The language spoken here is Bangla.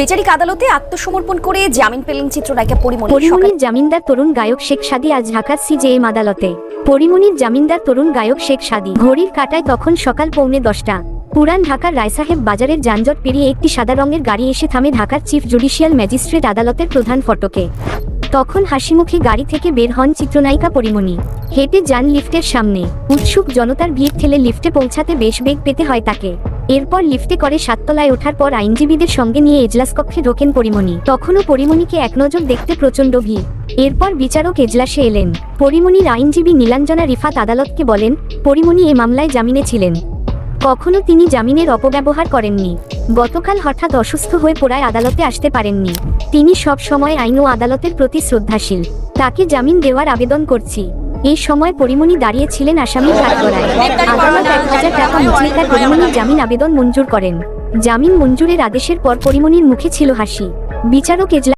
বিচারিক আদালতে আত্মসমর্পণ করে জামিন পেলেন চিত্রনায়িকা পরিমণি। পরিমণির জামিনদার তরুণ গায়ক শেখ সাদি আজ ঢাকার সিজেএম আদালতে। পরিমণির জামিনদার তরুণ গায়ক শেখ সাদি ঘড়ির কাটায় তখন সকাল পৌনে দশটা। পুরান ঢাকার রায়সাহেব বাজারের যানজট পেরিয়ে একটি সাদা রঙের গাড়ি এসে থামে ঢাকার চিফ জুডিশিয়াল ম্যাজিস্ট্রেট আদালতের প্রধান ফটকে। তখন হাসিমুখী গাড়ি থেকে বের হন চিত্রনায়িকা পরিমণি। হেঁটে যান লিফটের সামনে। উৎসুক জনতার ভিড় ঠেলে লিফটে পৌঁছাতে বেশ বেগ পেতে হয় তাকে। এরপর লিফটে করে সাততলায় ওঠার পর আইনজীবীদের সঙ্গে নিয়ে এজলাস কক্ষে ঢোকেন পরিমণি। তখনও পরিমণিকে এক নজর দেখতে প্রচণ্ড ভিড়। এরপর বিচারক এজলাসে এলেন। পরিমণির আইনজীবী নীলাঞ্জনা রিফাত আদালতকে বলেন, পরিমণি এ মামলায় জামিনে ছিলেন। কখনো তিনি জামিনের অপব্যবহার করেননি। গতকাল হঠাৎ অসুস্থ হয়ে পড়ায় আদালতে আসতে পারেননি। তিনি সব সময় আইন ও আদালতের প্রতি শ্রদ্ধাশীল। তাকে জামিন দেওয়ার আবেদন করছি। এই সময় পরিমণি দাঁড়িয়েছিলেন আসামির হাজার টাকা পরিমণির জামিন আবেদন মঞ্জুর করেন। জামিন মঞ্জুরের আদেশের পর পরিমণির মুখে ছিল হাসি। বিচারক এজলা